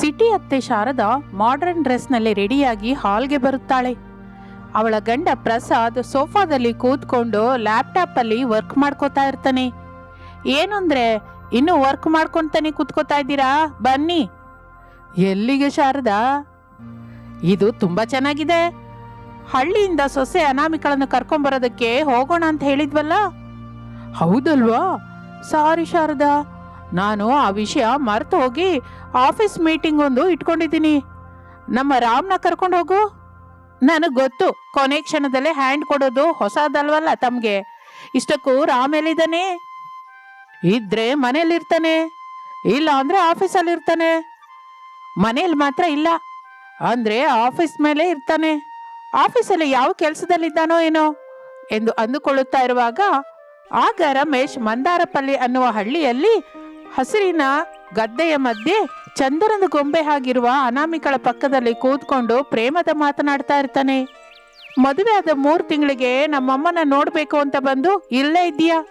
City ಅತ್ತೆ Sharada modern ಡ್ರೆಸ್ನಲ್ಲಿ ರೆಡಿಯಾಗಿ ಹಾಲ್ಗೆ ಬರುತ್ತಾಳೆ. ಅವಳ ಗಂಡ ಪ್ರಸಾದ್ ಸೋಫಾದಲ್ಲಿ ಕೂತ್ಕೊಂಡು ಲ್ಯಾಪ್ಟಾಪಲ್ಲಿ ವರ್ಕ್ ಮಾಡ್ಕೋತಾ ಇರ್ತಾನೆ. ಏನಂದ್ರೆ, ಇನ್ನು ವರ್ಕ್ ಮಾಡ್ಕೊಂತಾನೆ ಕೂತ್ಕೋತಾ ಇದ್ದೀರಾ? ಬನ್ನಿ. ಎಲ್ಲಿಗೆ ಶಾರದಾ? ಇದು ತುಂಬಾ ಚೆನ್ನಾಗಿದೆ. ಹಳ್ಳಿಯಿಂದ ಸೊಸೆ ಅನಾಮಿಕಳನ್ನು ಕರ್ಕೊಂಬರೋದಕ್ಕೆ ಹೋಗೋಣ ಅಂತ ಹೇಳಿದ್ವಲ್ಲ? ಹೌದಲ್ವಾ? ಸಾರಿ ಶಾರದಾ. ನಾನು ಆ ವಿಷಯ ಮರೆತು ಹೋಗಿ ಆಫೀಸ್ ಮೀಟಿಂಗ್ ಒಂದು ಇಟ್ಕೊಂಡಿದ್ದೀನಿ. ನಮ್ಮ ರಾಮ್ನ ಕರ್ಕೊಂಡು ಹೋಗು. ನನಗೆ ಗೊತ್ತು, ಕೊನೆ ಕ್ಷಣದಲ್ಲೇ ಹ್ಯಾಂಡ್ ಕೊಡೋದು ಹೊಸದಲ್ವಲ್ಲ ತಮಗೆ. ಇಷ್ಟಕ್ಕೂ ರಾಮ್ ಎಲ್ಲಿದ್ದಾನೆ? ಇದ್ರೆ ಮನೇಲಿರ್ತಾನೆ, ಇಲ್ಲ ಅಂದ್ರೆ ಆಫೀಸಲ್ಲಿ ಇರ್ತಾನೆ ಮನೇಲಿ ಮಾತ್ರ ಇಲ್ಲ, ಅಂದ್ರೆ ಆಫೀಸ್ ಮೇಲೆ ಇರ್ತಾನೆ. ಆಫೀಸಲ್ಲಿ ಯಾವ ಕೆಲಸದಲ್ಲಿದ್ದಾನೋ ಏನೋ ಎಂದು ಅಂದುಕೊಳ್ಳುತ್ತಾ ಇರುವಾಗ, ಆಗ ರಮೇಶ್ ಮಂದಾರಪಲ್ಲಿ ಅನ್ನುವ ಹಳ್ಳಿಯಲ್ಲಿ ಹಸಿರಿನ ಗದ್ದೆಯ ಮಧ್ಯೆ ಚಂದ್ರನ ಗೊಂಬೆ ಆಗಿರುವ ಅನಾಮಿಕಳ ಪಕ್ಕದಲ್ಲಿ ಕೂತ್ಕೊಂಡು ಪ್ರೇಮದ ಮಾತನಾಡ್ತಾ ಇರ್ತಾನೆ. ಮದುವೆ ಆದ ಮೂರು ತಿಂಗಳಿಗೆ ನಮ್ಮಮ್ಮನ ನೋಡಬೇಕು ಅಂತ ಬಂದು ಇಲ್ಲೇ ಇದ್ದೀಯಾ?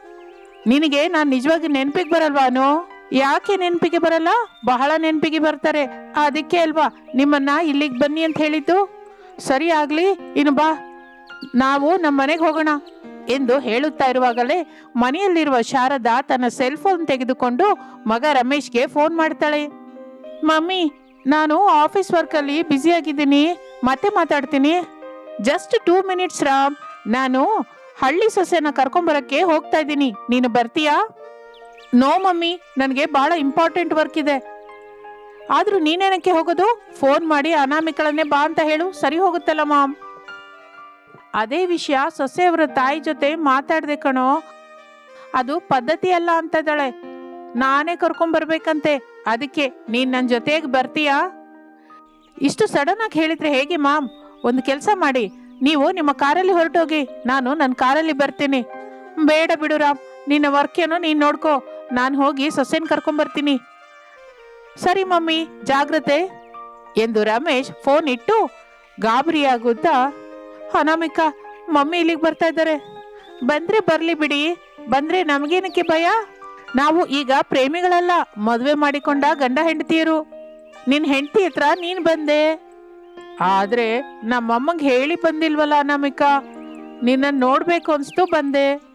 ನಿನಗೆ ನಾನು ನಿಜವಾಗಿ ನೆನಪಿಗೆ ಬರಲ್ವಾನು ಯಾಕೆ ನೆನಪಿಗೆ ಬರಲ್ಲ? ಬಹಳ ನೆನಪಿಗೆ ಬರ್ತಾರೆ. ಅದಕ್ಕೆ ಅಲ್ವಾ ನಿಮ್ಮನ್ನ ಇಲ್ಲಿಗೆ ಬನ್ನಿ ಅಂತ ಹೇಳಿದ್ದು? ಸರಿ ಆಗಲಿ, ಇನ್ನು ಬಾ. ನಾವು ನಮ್ಮ ಮನೆಗೆ ಹೋಗೋಣ. ಎಂದು ಹೇಳುತ್ತಾ ಇರುವಾಗಲೇ ಮನೆಯಲ್ಲಿರುವ ಶಾರದಾ ತನ್ನ ಸೆಲ್ ಫೋನ್ ತೆಗೆದುಕೊಂಡು ಮಗ ರಮೇಶ್ಗೆ ಫೋನ್ ಮಾಡ್ತಾಳೆ. ಮಮ್ಮಿ, ನಾನು ಆಫೀಸ್ ವರ್ಕಲ್ಲಿ ಬ್ಯುಸಿಯಾಗಿದ್ದೀನಿ ಮತ್ತೆ ಮಾತಾಡ್ತೀನಿ. Just two minutes Ram. ನಾನು ಹಳ್ಳಿ ಸೊಸೆನ ಕರ್ಕೊಂಬರಕ್ಕೆ ಹೋಗ್ತಾ ಇದ್ದೀನಿ. ನೀನು ಬರ್ತೀಯಾ? No, mummy. ನನಗೆ ಬಹಳ ಇಂಪಾರ್ಟೆಂಟ್ ವರ್ಕ್ ಇದೆ. ಆದರೂ ನೀನೇನಕ್ಕೆ ಹೋಗೋದು? ಫೋನ್ ಮಾಡಿ ಅನಾಮಿಕಳನ್ನೇ ಬಾ ಅಂತ ಹೇಳು. ಸರಿ ಹೋಗುತ್ತಲ್ಲ, ಮಾಮ್. ಅದೇ ವಿಷಯ ಸೊಸೆಯವರ ತಾಯಿ ಜೊತೆ ಮಾತಾಡ್ದೆ ಕಣೋ. ಅದು ಪದ್ಧತಿ ಅಲ್ಲ ಅಂತದಾಳೆ. ನಾನೇ ಕರ್ಕೊಂಬರ್ಬೇಕಂತೆ ಅದಕ್ಕೆ ನೀನ್ ನನ್ನ ಜೊತೆಗೆ ಬರ್ತೀಯಾ? ಇಷ್ಟು ಸಡನ್ ಆಗಿ ಹೇಳಿದ್ರೆ ಹೇಗೆ ಮಾಮ್? ಒಂದು ಕೆಲಸ ಮಾಡಿ. ನೀವು ನಿಮ್ಮ ಕಾರಲ್ಲಿ ಹೊರಟೋಗಿ, ನಾನು ನನ್ನ ಕಾರಲ್ಲಿ ಬರ್ತೀನಿ. ಬೇಡ ಬಿಡು ರಾಮ್. ನಿನ್ನ ವರ್ಕ್ ಏನೋ ನೀನು ನೋಡ್ಕೋ. ನಾನು ಹೋಗಿ ಸೊಸೆನ್ ಕರ್ಕೊಂಬರ್ತೀನಿ ಸರಿ ಮಮ್ಮಿ, ಜಾಗ್ರತೆ. ಎಂದು ರಮೇಶ್ ಫೋನ್ ಇಟ್ಟು ಗಾಬರಿಯಾಗುತ್ತಾ ಅನಾಮಿಕಾ, ಮಮ್ಮಿ ಇಲ್ಲಿಗೆ ಬರ್ತಾ ಇದ್ದಾರೆ. ಬಂದ್ರೆ ಬರ್ಲಿ ಬಿಡಿ, ಬಂದ್ರೆ ನಮಗೇನಕ್ಕೆ ಭಯ? ನಾವು ಈಗ ಪ್ರೇಮಿಗಳಲ್ಲ, ಮದುವೆ ಮಾಡಿಕೊಂಡ ಗಂಡ ಹೆಂಡತಿಯರು. ನಿನ್ ಹೆಂಡತಿ ಹತ್ರ ನೀನ್ ಬಂದೆ. ಆದ್ರೆ ನಮ್ಮಮ್ಮಂಗೆ ಹೇಳಿ ಬಂದಿಲ್ವಲ್ಲ ಅನಾಮಿಕ? ನಿನ್ನ ನೋಡ್ಬೇಕು ಅನ್ಸ್ತು ಬಂದೆ.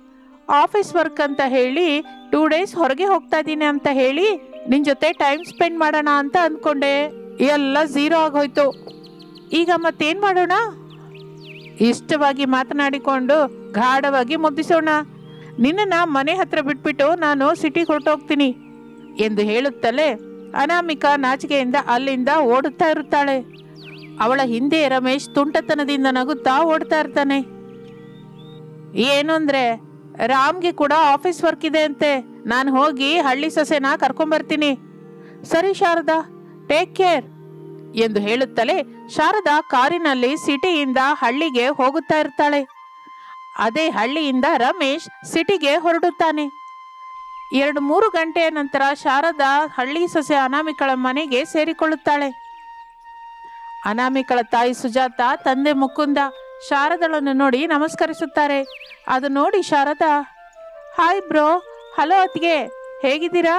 ಆಫೀಸ್ ವರ್ಕ್ ಅಂತ ಹೇಳಿ, ಟೂ ಡೇಸ್ ಹೊರಗೆ ಹೋಗ್ತಾ ಇದ್ದೀನಿ ಅಂತ ಹೇಳಿ, ನಿನ್ ಜೊತೆ ಟೈಮ್ ಸ್ಪೆಂಡ್ ಮಾಡೋಣ ಅಂತ ಅಂದ್ಕೊಂಡೆ ಎಲ್ಲ ಝೀರೋ ಆಗೋಯ್ತು. ಈಗ ಮತ್ತೇನ್ ಮಾಡೋಣ? ಇಷ್ಟವಾಗಿ ಮಾತನಾಡಿಕೊಂಡು ಗಾಢವಾಗಿ ಮುದ್ದಿಸೋಣ. ನಿನ್ನನ್ನ ಮನೆ ಹತ್ರ ಬಿಟ್ಬಿಟ್ಟು ನಾನು ಸಿಟಿ ಹೊರಟೋಗ್ತೀನಿ ಎಂದು ಹೇಳುತ್ತಲೇ ಅನಾಮಿಕ ನಾಚಿಕೆಯಿಂದ ಅಲ್ಲಿಂದ ಓಡುತ್ತಾ ಇರುತ್ತಾಳೆ. ಅವಳ ಹಿಂದೆ ರಮೇಶ್ ತುಂಟತನದಿಂದ ನಗುತ್ತಾ ಓಡ್ತಾ ಇರ್ತಾನೆ. ಏನು ಅಂದ್ರೆ, ರಾಮ್ಗೆ ಕೂಡ ಆಫೀಸ್ ವರ್ಕ್ ಇದೆ ಅಂತೆ. ನಾನು ಹೋಗಿ ಹಳ್ಳಿ ಸೊಸೆನ ಕರ್ಕೊಂಬರ್ತೀನಿ. ಸರಿ ಶಾರದಾ ಟೇಕ್ ಕೇರ್ ಎಂದು ಹೇಳುತ್ತಲೇ ಶಾರದಾ ಕಾರಿನಲ್ಲಿ ಸಿಟಿಯಿಂದ ಹಳ್ಳಿಗೆ ಹೋಗುತ್ತಾ ಇರ್ತಾಳೆ. ಅದೇ ಹಳ್ಳಿಯಿಂದ ರಮೇಶ್ ಸಿಟಿಗೆ ಹೊರಡುತ್ತಾನೆ. ಎರಡು ಮೂರು ಗಂಟೆಯ ನಂತರ ಶಾರದಾ ಹಳ್ಳಿ ಸೊಸೆ ಅನಾಮಿಕಳ ಮನೆಗೆ ಸೇರಿಕೊಳ್ಳುತ್ತಾಳೆ. ಅನಾಮಿಕಳ ತಾಯಿ ಸುಜಾತ, ತಂದೆ ಮುಕುಂದ ಶಾರದಳನ್ನು ನೋಡಿ ನಮಸ್ಕರಿಸುತ್ತಾರೆ. ಅದು ನೋಡಿ ಶಾರದಾ, ಹಾಯ್ ಬ್ರೋ, ಹಲೋ ಅತ್ತಿಗೆ, ಹೇಗಿದ್ದೀರಾ?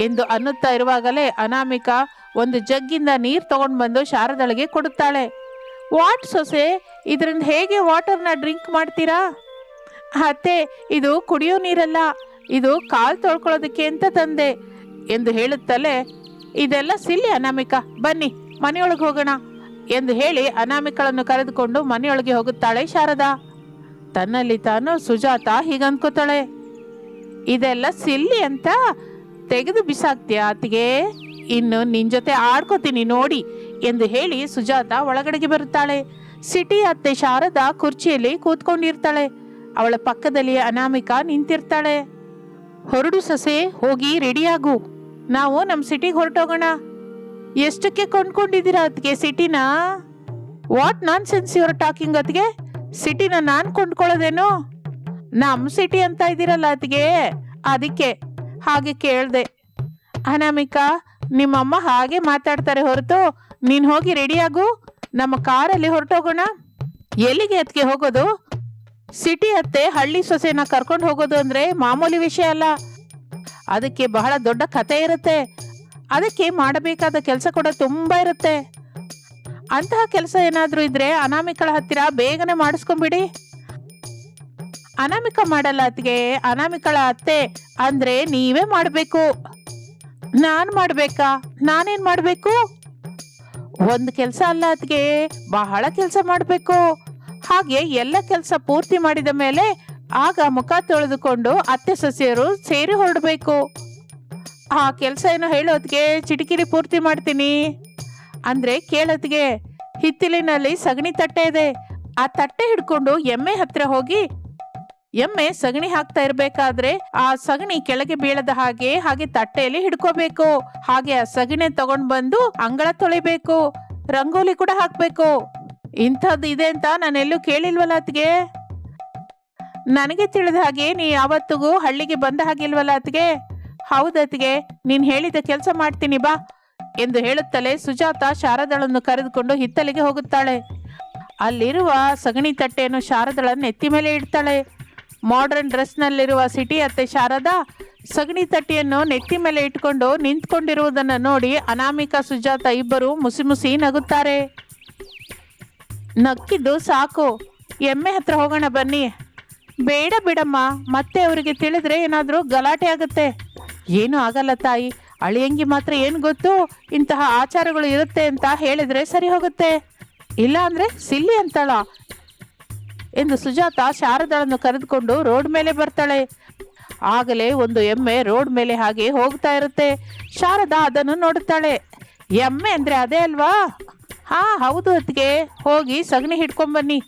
ಎಂದು ಅನ್ನುತ್ತಾ ಇರುವಾಗಲೇ ಅನಾಮಿಕಾ ಒಂದು ಜಗ್ಗಿಂದ ನೀರು ತಗೊಂಡು ಬಂದು ಶಾರದಳಿಗೆ ಕೊಡುತ್ತಾಳೆ. ವಾಟ್ ಸೊಸೆ, ಇದರಿಂದ ಹೇಗೆ ವಾಟರ್ನ ಡ್ರಿಂಕ್ ಮಾಡ್ತೀರಾ? ಅತ್ತೆ, ಇದು ಕುಡಿಯೋ ನೀರಲ್ಲ. ಇದು ಕಾಲು ತೊಳ್ಕೊಳ್ಳೋದಕ್ಕೆ ಅಂತ ತಂದೆ, ಎಂದು ಹೇಳುತ್ತಲೇ, ಇದೆಲ್ಲ ಸಿಲ್ಲಿ ಅನಾಮಿಕಾ. ಬನ್ನಿ, ಮನೆಯೊಳಗೆ ಹೋಗೋಣ, ಎಂದು ಹೇಳಿ ಅನಾಮಿಕಳನ್ನು ಕರೆದುಕೊಂಡು ಮನೆಯೊಳಗೆ ಹೋಗುತ್ತಾಳೆ ಶಾರದಾ. ತನ್ನಲ್ಲಿ ತಾನು ಸುಜಾತ ಹೀಗನ್ಕೋತಾಳೆ ಇದೆಲ್ಲ ಸಿಲ್ಲಿ ಅಂತ ತೆಗೆದು ಬಿಸಾಕ್ತೀಯ ಅತ್ತಿಗೆ? ಇನ್ನು ನಿನ್ ಜೊತೆ ಆಡ್ಕೋತೀನಿ, ನೋಡಿ ಎಂದು ಹೇಳಿ ಸುಜಾತ ಒಳಗಡೆಗೆ ಬರುತ್ತಾಳೆ. ಸಿಟಿ ಅತ್ತೆ ಶಾರದಾ ಕುರ್ಚಿಯಲ್ಲಿ ಕೂತ್ಕೊಂಡಿರ್ತಾಳೆ. ಅವಳ ಪಕ್ಕದಲ್ಲಿ ಅನಾಮಿಕಾ ನಿಂತಿರ್ತಾಳೆ. ಹೊರಡು ಸೊಸೆ, ಹೋಗಿ ರೆಡಿಯಾಗು. ನಾವು ನಮ್ಮ ಸಿಟಿಗೆ ಹೊರಟೋಗೋಣ. ಎಷ್ಟಕ್ಕೆ ಕೊಂಡ್ಕೊಂಡಿದ್ದೀರಾ ಅದಕ್ಕೆ ಸಿಟಿನ? What nonsense your talking ಅದಕ್ಕೆ ಸಿಟಿನ ನಾನ್ ಕೊಂಡ್ಕೊಳ್ಳೋದೇನು? ನಮ್ಮ ಸಿಟಿ ಅಂತ ಇದ್ದೀರಲ್ಲ ಅದಕ್ಕೆ ಅದಕ್ಕೆ ಹಾಗೆ ಕೇಳ್ದೆ. ಅನಾಮಿಕಾ ನಿಮ್ಮಮ್ಮ ಹಾಗೆ ಮಾತಾಡ್ತಾರೆ ಹೊರತು, ನೀನು ಹೋಗಿ ರೆಡಿಯಾಗು ನಮ್ಮ ಕಾರಲ್ಲಿ ಹೊರಟೋಗೋಣ ಎಲ್ಲಿಗೆ ಅದಕ್ಕೆ ಹೋಗೋದು? ಸಿಟಿ ಅತ್ತೆ ಹಳ್ಳಿ ಸೊಸೆನ ಕರ್ಕೊಂಡು ಹೋಗೋದು ಅಂದ್ರೆ ಮಾಮೂಲಿ ವಿಷಯ ಅಲ್ಲ. ಅದಕ್ಕೆ ಬಹಳ ದೊಡ್ಡ ಕತೆ ಇರುತ್ತೆ. ಅದಕ್ಕೆ ಮಾಡಬೇಕಾದ ಕೆಲಸ ಕೂಡ ತುಂಬ ಇರುತ್ತೆ. ಅಂತಹ ಕೆಲಸ ಏನಾದರೂ ಇದ್ರೆ ಅನಾಮಿಕಳ ಹತ್ತಿರ ಬೇಗನೆ ಮಾಡಿಸ್ಕೊಂಬಿಡಿ. ಅನಾಮಿಕ ಮಾಡಲ್ಲ ಅತ್ತಿಗೆ ಅನಾಮಿಕಳ ಅತ್ತೆ ಅಂದ್ರೆ ನೀವೇ ಮಾಡಬೇಕು. ನಾನು ಮಾಡ್ಬೇಕಾ? ನಾನೇನ್ ಮಾಡ್ಬೇಕು? ಒಂದು ಕೆಲಸ ಅಲ್ಲ ಅದ್ಗೆ ಬಹಳ ಕೆಲಸ ಮಾಡಬೇಕು. ಹಾಗೆ ಎಲ್ಲ ಕೆಲಸ ಪೂರ್ತಿ ಮಾಡಿದ ಮೇಲೆ ಆಗ ಮುಖ ತೊಳೆದುಕೊಂಡು ಅತ್ತೆ ಸೊಸೆಯರು ಸೇರಿ ಹೊರಡಬೇಕು. ಆ ಕೆಲಸ ಏನು ಹೇಳೋದ್ಗೆ ಚಿಟಿಕಿರಿ ಪೂರ್ತಿ ಮಾಡ್ತೀನಿ. ಅಂದ್ರೆ ಕೇಳೋದ್ಗೆ ಹಿತ್ತಿಲಿನಲ್ಲಿ ಸಗಣಿ ತಟ್ಟೆ ಇದೆ. ಆ ತಟ್ಟೆ ಹಿಡ್ಕೊಂಡು ಎಮ್ಮೆ ಹತ್ರ ಹೋಗಿ ಎಮ್ಮೆ ಸಗಣಿ ಹಾಕ್ತಾ ಇರ್ಬೇಕಾದ್ರೆ ಆ ಸಗಣಿ ಕೆಳಗೆ ಬೀಳದ ಹಾಗೆ ಹಾಗೆ ತಟ್ಟೆಯಲ್ಲಿ ಹಿಡ್ಕೋಬೇಕು. ಹಾಗೆ ಆ ಸಗಣಿ ತಗೊಂಡ್ ಬಂದು ಅಂಗಳ ತೊಳಿಬೇಕು, ರಂಗೋಲಿ ಕೂಡ ಹಾಕ್ಬೇಕು. ಇಂಥದ್ದು ಇದೆ ಅಂತ ನಾನೆಲ್ಲೂ ಕೇಳಿಲ್ವಲ್ಲ ಅತ್ಗೆ ನನಗೆ ತಿಳಿದ ಹಾಗೆ ನೀ ಯಾವತ್ತಿಗೂ ಹಳ್ಳಿಗೆ ಬಂದ ಹಾಗಿಲ್ವಲ್ಲ ಅತ್ಗೆ ಹೌದತ್ಗೆ ನೀನು ಹೇಳಿದ ಕೆಲಸ ಮಾಡ್ತೀನಿ ಬಾ ಎಂದು ಹೇಳುತ್ತಲೇ ಸುಜಾತ ಶಾರದಳನ್ನು ಕರೆದುಕೊಂಡು ಹಿತ್ತಲಿಗೆ ಹೋಗುತ್ತಾಳೆ. ಅಲ್ಲಿರುವ ಸಗಣಿ ತಟ್ಟೆಯನ್ನು ಶಾರದಳ ನೆತ್ತಿ ಮೇಲೆ ಇಡ್ತಾಳೆ. ಮಾಡರ್ನ್ ಡ್ರೆಸ್ನಲ್ಲಿರುವ ಸಿಟಿ ಅತ್ತೆ ಶಾರದಾ, ಸಗಣಿ ತಟ್ಟಿಯನ್ನು ನೆತ್ತಿ ಮೇಲೆ ಇಟ್ಕೊಂಡು ನಿಂತ್ಕೊಂಡಿರುವುದನ್ನು ನೋಡಿ ಅನಾಮಿಕಾ ಸುಜಾತ ಇಬ್ಬರು ಮುಸಿ ಮುಸಿ ನಗುತ್ತಾರೆ. ನಕ್ಕಿದ್ದು ಸಾಕು, ಎಮ್ಮೆ ಹತ್ರ ಹೋಗೋಣ ಬನ್ನಿ. ಬೇಡ ಬಿಡಮ್ಮ, ಮತ್ತೆ ಅವರಿಗೆ ತಿಳಿದ್ರೆ ಏನಾದರೂ ಗಲಾಟೆ ಆಗುತ್ತೆ. ಏನು ಆಗಲ್ಲ ತಾಯಿ, ಅಳಿಯಂಗಿ ಮಾತ್ರ ಏನು ಗೊತ್ತು, ಇಂತಹ ಆಚಾರಗಳು ಇರುತ್ತೆ ಅಂತ ಹೇಳಿದ್ರೆ ಸರಿ ಹೋಗುತ್ತೆ. ಇಲ್ಲ ಅಂದ್ರೆ ಸಿಲ್ಲಿ ಅಂತಾಳ ಎಂದು ಸುಜಾತ ಶಾರದಳನ್ನು ಕರೆದುಕೊಂಡು ರೋಡ್ ಮೇಲೆ ಬರ್ತಾಳೆ. ಆಗಲೇ ಒಂದು ಎಮ್ಮೆ ರೋಡ್ ಮೇಲೆ ಹಾಗೆ ಹೋಗ್ತಾ ಇರುತ್ತೆ. ಶಾರದಾ ಅದನ್ನು ನೋಡುತ್ತಾಳೆ. ಎಮ್ಮೆ ಅಂದ್ರೆ ಅದೇ ಅಲ್ವಾ? ಹಾ, ಹೌದು ಅತ್ತಿಗೆ. ಹೋಗಿ ಸಗಣಿ ಹಿಡ್ಕೊಂಬನ್ನಿ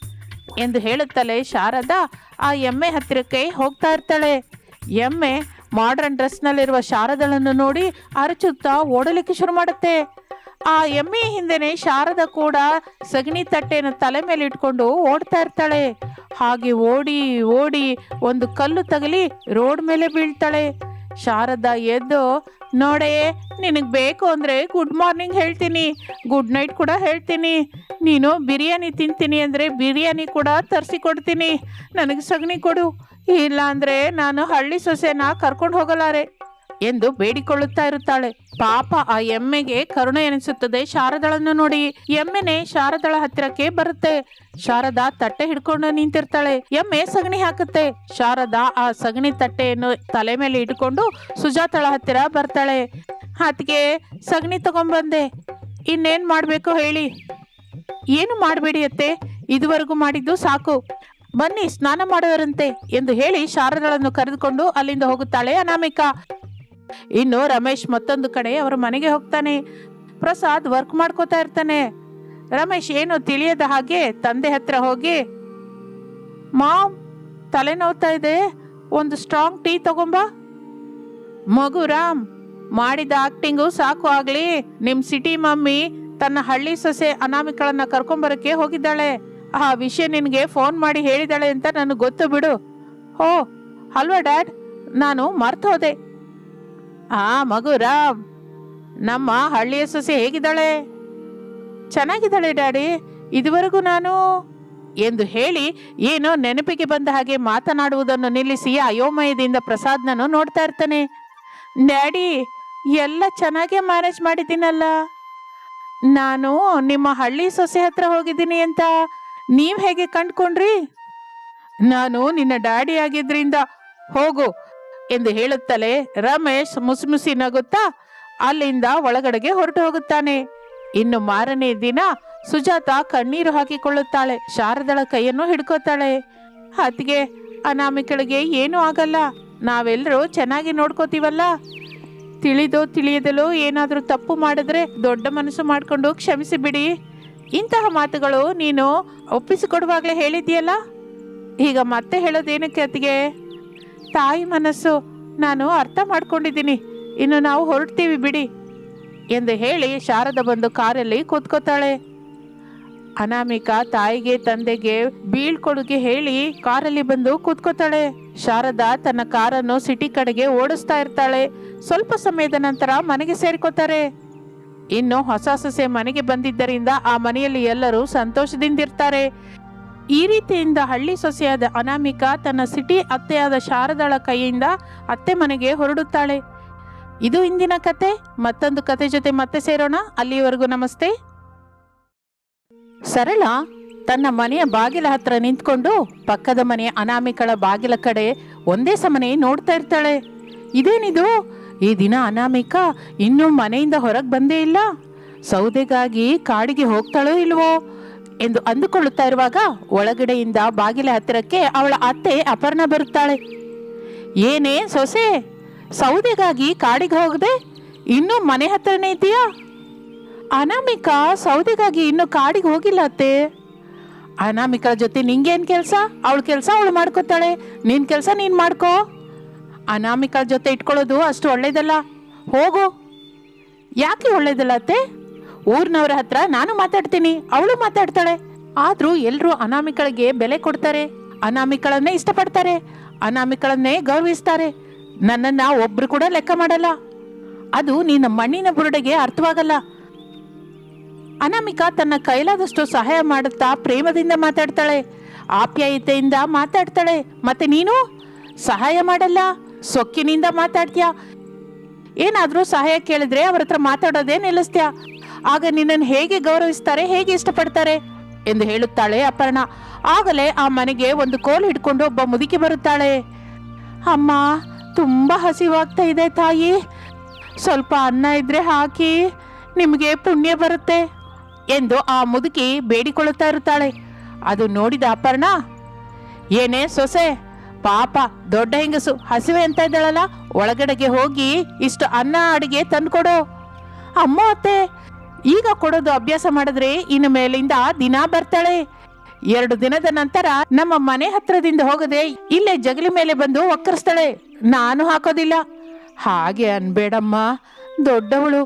ಎಂದು ಹೇಳುತ್ತಲೇ ಶಾರದಾ ಆ ಎಮ್ಮೆ ಹತ್ತಿರಕ್ಕೆ ಹೋಗ್ತಾ ಇರ್ತಾಳೆ. ಎಮ್ಮೆ ಮಾಡ್ರನ್ ಡ್ರೆಸ್ನಲ್ಲಿರುವ ಶಾರದಳನ್ನು ನೋಡಿ ಅರಚುತ್ತಾ ಓಡಲಿಕ್ಕೆ ಶುರು ಮಾಡುತ್ತೆ. ಆ ಎಮ್ಮೆ ಹಿಂದೆನೆ ಶಾರದ ಕೂಡ ಸಗಣಿ ತಟ್ಟೆನ ತಲೆ ಮೇಲೆ ಇಟ್ಕೊಂಡು ಓಡ್ತಾ ಇರ್ತಾಳೆ. ಹಾಗೆ ಓಡಿ ಓಡಿ ಒಂದು ಕಲ್ಲು ತಗಲಿ ರೋಡ್ ಮೇಲೆ ಬೀಳ್ತಾಳೆ. ಶಾರದ ಎದ್ದು, ನೋಡೇ, ನಿನಗೆ ಬೇಕು ಅಂದರೆ ಗುಡ್ ಮಾರ್ನಿಂಗ್ ಹೇಳ್ತೀನಿ. ಗುಡ್ ನೈಟ್ ಕೂಡ ಹೇಳ್ತೀನಿ. ನೀನು ಬಿರಿಯಾನಿ ತಿಂತೀನಿ ಅಂದರೆ ಬಿರಿಯಾನಿ ಕೂಡ ತರಿಸಿ ಕೊಡ್ತೀನಿ ನನಗೆ ಸಗಣಿ ಕೊಡು. ಇಲ್ಲ ಅಂದರೆ ನಾನು ಹಳ್ಳಿ ಸೊಸೆನ ಕರ್ಕೊಂಡು ಹೋಗಲಾರೆ. ಎಂದು ಬೇಡಿಕೊಳ್ಳುತ್ತಾ ಇರುತ್ತಾಳೆ. ಪಾಪ ಆ ಎಮ್ಮೆಗೆ ಕರುಣೆ ಎನಿಸುತ್ತದೆ. ಶಾರದಳನ್ನು ನೋಡಿ ಎಮ್ಮೆನೆ ಶಾರದಳ ಹತ್ತಿರಕ್ಕೆ ಬರುತ್ತೆ. ಶಾರದಾ ತಟ್ಟೆ ಹಿಡ್ಕೊಂಡು ನಿಂತಿರ್ತಾಳೆ. ಎಮ್ಮೆ ಸಗಣಿ ಹಾಕುತ್ತೆ. ಶಾರದಾ ಆ ಸಗಣಿ ತಟ್ಟೆಯನ್ನು ತಲೆ ಮೇಲೆ ಇಟ್ಕೊಂಡು ಸುಜಾತಳ ಹತ್ತಿರ ಬರ್ತಾಳೆ. ಅದಕ್ಕೆ ಸಗಣಿ ತಗೊಂಡ್ಬಂದೆ ಇನ್ನೇನ್ ಮಾಡ್ಬೇಕು ಹೇಳಿ? ಏನು ಮಾಡಬೇಡಿ ಅತ್ತೆ. ಇದುವರೆಗೂ ಮಾಡಿದ್ದು ಸಾಕು. ಬನ್ನಿ ಸ್ನಾನ ಮಾಡುವರಂತೆ ಎಂದು ಹೇಳಿ ಶಾರದಳನ್ನು ಕರೆದುಕೊಂಡು ಅಲ್ಲಿಂದ ಹೋಗುತ್ತಾಳೆ ಅನಾಮಿಕಾ. ಇನ್ನು ರಮೇಶ್ ಮತ್ತೊಂದು ಕಡೆ ಅವರ ಮನೆಗೆ ಹೋಗ್ತಾನೆ. ಪ್ರಸಾದ್ ವರ್ಕ್ ಮಾಡ್ಕೋತಾ ಇರ್ತಾನೆ. ರಮೇಶ್ ಏನು ತಿಳಿಯದ ಹಾಗೆ ತಂದೆ ಹತ್ರ ಹೋಗಿ ಮಾಮ್ ತಲೆ ನೋವ್ತಾ ಇದೆ. ಒಂದು ಸ್ಟ್ರಾಂಗ್ ಟೀ ತಗೊಂಬ. ಮಗು ರಾಮ್, ಮಾಡಿದ ಆಕ್ಟಿಂಗು ಸಾಕು ಆಗ್ಲಿ. ನಿಮ್ ಸಿಟಿ ಮಮ್ಮಿ ತನ್ನ ಹಳ್ಳಿ ಸೊಸೆ ಅನಾಮಿಕಳನ್ನ ಕರ್ಕೊಂಬರಕ್ಕೆ ಹೋಗಿದ್ದಾಳೆ. ಆ ವಿಷಯ ನಿನಗೆ ಫೋನ್ ಮಾಡಿ ಹೇಳಿದಾಳೆ ಅಂತ ನನಗೆ ಗೊತ್ತು ಬಿಡು. ಹೋ, ಅಲ್ವಾ ಡ್ಯಾಡ್? ನಾನು ಮರ್ತೋದೆ ಆ ಮಗು ರಾಮ್, ನಮ್ಮ ಹಳ್ಳಿಯ ಸೊಸೆ ಹೇಗಿದ್ದಾಳೆ? ಚೆನ್ನಾಗಿದ್ದಾಳೆ ಡ್ಯಾಡಿ, ಇದುವರೆಗೂ ನಾನು ಎಂದು ಹೇಳಿ ಏನೋ ನೆನಪಿಗೆ ಬಂದ ಹಾಗೆ ಮಾತನಾಡುವುದನ್ನು ನಿಲ್ಲಿಸಿ ಅಯೋಮಯದಿಂದ ಪ್ರಸಾದ್ನನ್ನು ನೋಡ್ತಾ ಇರ್ತಾನೆ. ಡ್ಯಾಡಿ, ಎಲ್ಲ ಚೆನ್ನಾಗೇ ಮ್ಯಾನೇಜ್ ಮಾಡಿದ್ದೀನಲ್ಲ? ನಾನು ನಿಮ್ಮ ಹಳ್ಳಿ ಸೊಸೆ ಹತ್ರ ಹೋಗಿದ್ದೀನಿ ಅಂತ ನೀವು ಹೇಗೆ ಕಂಡ್ಕೊಂಡ್ರಿ? ನಾನು ನಿನ್ನ ಡ್ಯಾಡಿ ಆಗಿದ್ರಿಂದ ಹೋಗು ಎಂದು ಹೇಳುತ್ತಲೇ ರಮೇಶ್ ಮುಸುಮುಸಿ ನಗುತ್ತಾ ಅಲ್ಲಿಂದ ಒಳಗಡೆಗೆ ಹೊರಟು ಹೋಗುತ್ತಾನೆ. ಇನ್ನು ಮಾರನೇ ದಿನ ಸುಜಾತ ಕಣ್ಣೀರು ಹಾಕಿಕೊಳ್ಳುತ್ತಾಳೆ. ಶಾರದಳ ಕೈಯನ್ನು ಹಿಡ್ಕೋತಾಳೆ. ಅತ್ತಿಗೆ, ಅನಾಮಿಕಳಿಗೆ ಏನೂ ಆಗಲ್ಲ. ನಾವೆಲ್ಲರೂ ಚೆನ್ನಾಗಿ ನೋಡ್ಕೋತೀವಲ್ಲ. ತಿಳಿದೋ ತಿಳಿಯದಲೋ ಏನಾದರೂ ತಪ್ಪು ಮಾಡಿದ್ರೆ ದೊಡ್ಡ ಮನಸ್ಸು ಮಾಡಿಕೊಂಡು ಕ್ಷಮಿಸಿ ಬಿಡಿ ಇಂತಹ ಮಾತುಗಳು ನೀನು ಒಪ್ಪಿಸಿಕೊಡುವಾಗಲೇ ಹೇಳಿದ್ದೀಯಲ್ಲ? ಈಗ ಮತ್ತೆ ಹೇಳೋದೇನಕ್ಕೆ ಅತ್ತಿಗೆ? ತಾಯಿ ಮನಸ್ಸು ನಾನು ಅರ್ಥ ಮಾಡ್ಕೊಂಡಿದ್ದೀನಿ. ಇನ್ನು ನಾವು ಹೊರಡ್ತೀವಿ ಬಿಡಿ ಎಂದು ಹೇಳಿ ಶಾರದ ಬಂದು ಕಾರಲ್ಲಿ ಕೂತ್ಕೋತಾಳೆ. ಅನಾಮಿಕಾ ತಾಯಿಗೆ ತಂದೆಗೆ ಬೀಳ್ಕೊಡುಗೆ ಹೇಳಿ ಕಾರಲ್ಲಿ ಬಂದು ಕೂತ್ಕೋತಾಳೆ. ಶಾರದಾ ತನ್ನ ಕಾರನ್ನು ಸಿಟಿ ಕಡೆಗೆ ಓಡಿಸ್ತಾ ಇರ್ತಾಳೆ. ಸ್ವಲ್ಪ ಸಮಯದ ನಂತರ ಮನೆಗೆ ಸೇರ್ಕೋತಾರೆ. ಇನ್ನು ಹೊಸ ಸೊಸೆ ಮನೆಗೆ ಬಂದಿದ್ದರಿಂದ ಆ ಮನೆಯಲ್ಲಿ ಎಲ್ಲರೂ ಸಂತೋಷದಿಂದಿರ್ತಾರೆ. ಈ ರೀತಿಯಿಂದ ಹಳ್ಳಿ ಸೊಸೆಯಾದ ಅನಾಮಿಕಾ ತನ್ನ ಸಿಟಿ ಅತ್ತೆಯಾದ ಶಾರದಾಳ ಕೈಯಿಂದ ಅತ್ತೆ ಮನೆಗೆ ಹೊರಡುತ್ತಾಳೆ. ಇದು ಇಂದಿನ ಕತೆ. ಮತ್ತೊಂದು ಕತೆ ಜೊತೆ ಮತ್ತೆ ಸೇರೋಣ. ಅಲ್ಲಿಯವರೆಗೂ ನಮಸ್ತೆ. ಸರಳ, ತನ್ನ ಮನೆಯ ಬಾಗಿಲ ಹತ್ರ ನಿಂತ್ಕೊಂಡು ಪಕ್ಕದ ಮನೆಯ ಅನಾಮಿಕಳ ಬಾಗಿಲ ಕಡೆ ಒಂದೇ ಸಮನೆ ನೋಡ್ತಾ ಇರ್ತಾಳೆ. ಇದೇನಿದು? ಈ ದಿನ ಅನಾಮಿಕ ಇನ್ನೂ ಮನೆಯಿಂದ ಹೊರಗೆ ಬಂದೇ ಇಲ್ಲ. ಸೌದೆಗಾಗಿ ಕಾಡಿಗೆ ಹೋಗ್ತಾಳೋ ಇಲ್ವೋ? ಎಂದು ಅಂದುಕೊಳ್ಳುತ್ತಾ ಇರುವಾಗ ಒಳಗಡೆಯಿಂದ ಬಾಗಿಲ ಹತ್ತಿರಕ್ಕೆ ಅವಳ ಅತ್ತೆ ಅಪರ್ಣ ಬರುತ್ತಾಳೆ. ಏನೇ ಸೊಸೆ, ಸೌದೆಗಾಗಿ ಕಾಡಿಗೆ ಹೋಗದೆ ಇನ್ನೂ ಮನೆ ಹತ್ತಿರನೇ ಇದೆಯಾ ಅನಾಮಿಕಾ ಸೌದೆಗಾಗಿ ಇನ್ನು ಕಾಡಿಗೆ ಹೋಗಿಲ್ಲ ಅತ್ತೆ. ಅನಾಮಿಕಳ ಜೊತೆ ನಿಂಗೇನು ಕೆಲಸ? ಅವಳ ಕೆಲಸ ಅವಳು ಮಾಡ್ಕೋತಾಳೆ. ನಿನ್ನ ಕೆಲಸ ನೀನ್ ಮಾಡ್ಕೋ. ಅನಾಮಿಕಳ ಜೊತೆ ಇಟ್ಕೊಳ್ಳೋದು ಅಷ್ಟು ಒಳ್ಳೇದಲ್ಲ. ಹೋಗು. ಯಾಕೆ ಒಳ್ಳೇದಲ್ಲ ಅತ್ತೆ? ಊರ್ನವ್ರ ಹತ್ರ ನಾನು ಮಾತಾಡ್ತೀನಿ, ಅವಳು ಮಾತಾಡ್ತಾಳೆ. ಆದ್ರೂ ಎಲ್ಲರೂ ಅನಾಮಿಕಳಿಗೆ ಬೆಲೆ ಕೊಡ್ತಾರೆ, ಅನಾಮಿಕಳನ್ನೇ ಇಷ್ಟಪಡ್ತಾರೆ, ಅನಾಮಿಕಳನ್ನೇ ಗೌರವಿಸ್ತಾರೆ. ನನ್ನನ್ನ ಒಬ್ರು ಕೂಡ ಲೆಕ್ಕ ಮಾಡಲ್ಲ. ಅದು ನಿನ್ನ ಮಣ್ಣಿನ ಬುರುಡೆಗೆ ಅರ್ಥವಾಗಲ್ಲ. ಅನಾಮಿಕಾ ತನ್ನ ಕೈಲಾದಷ್ಟು ಸಹಾಯ ಮಾಡುತ್ತಾ ಪ್ರೇಮದಿಂದ ಮಾತಾಡ್ತಾಳೆ, ಆಪ್ಯಾಯತೆಯಿಂದ ಮಾತಾಡ್ತಾಳೆ. ಮತ್ತೆ ನೀನು? ಸಹಾಯ ಮಾಡಲ್ಲ, ಸೊಕ್ಕಿನಿಂದ ಮಾತಾಡ್ತೀಯ? ಏನಾದರೂ ಸಹಾಯ ಕೇಳಿದ್ರೆ ಅವ್ರ ಹತ್ರ ಮಾತಾಡೋದೇ ನಿಲ್ಲಿಸ್ತೀಯ? ಆಗ ನಿನ್ನನ್ನು ಹೇಗೆ ಗೌರವಿಸ್ತಾರೆ, ಹೇಗೆ ಇಷ್ಟಪಡ್ತಾರೆ? ಎಂದು ಹೇಳುತ್ತಾಳೆ ಅಪರ್ಣ. ಆಗಲೇ ಆ ಮನೆಗೆ ಒಂದು ಕೋಲು ಹಿಡ್ಕೊಂಡು ಒಬ್ಬ ಮುದುಕಿ ಬರುತ್ತಾಳೆ. ಅಮ್ಮ, ತುಂಬಾ ಹಸಿವಾಗ್ತಾ ಇದೆ ತಾಯಿ. ಸ್ವಲ್ಪ ಅನ್ನ ಇದ್ರೆ ಹಾಕಿ, ನಿಮಗೆ ಪುಣ್ಯ ಬರುತ್ತೆ ಎಂದು ಆ ಮುದುಕಿ ಬೇಡಿಕೊಳ್ಳುತ್ತಾ ಇರುತ್ತಾಳೆ. ಅದು ನೋಡಿದ ಅಪರ್ಣ, ಏನೇ ಸೊಸೆ, ಪಾಪ, ದೊಡ್ಡ ಹೆಂಗಸು, ಹಸಿವೆ ಅಂತ ಇದ್ದಾಳಲ್ಲ, ಒಳಗಡೆಗೆ ಹೋಗಿ ಇಷ್ಟು ಅನ್ನ ಅಡಿಗೆ ತಂದುಕೊಡು. ಅಮ್ಮ ಅತ್ತೆ ಈಗ ಕೊಡೋದು ಅಭ್ಯಾಸ ಮಾಡಿದ್ರೆ ಇನ್ನು ಮೇಲಿಂದ ದಿನ ಬರ್ತಾಳೆ. ಎರಡು ದಿನದ ನಂತರ ನಮ್ಮ ಮನೆ ಹತ್ರದಿಂದ ಹೋಗದೆ ಇಲ್ಲೇ ಜಗಲಿ ಮೇಲೆ ಬಂದು ಒಕ್ಕರಿಸ್ತಾಳೆ. ನಾನು ಹಾಕೋದಿಲ್ಲ. ಹಾಗೆ ಅನ್ಬೇಡಮ್ಮ. ದೊಡ್ಡವಳು.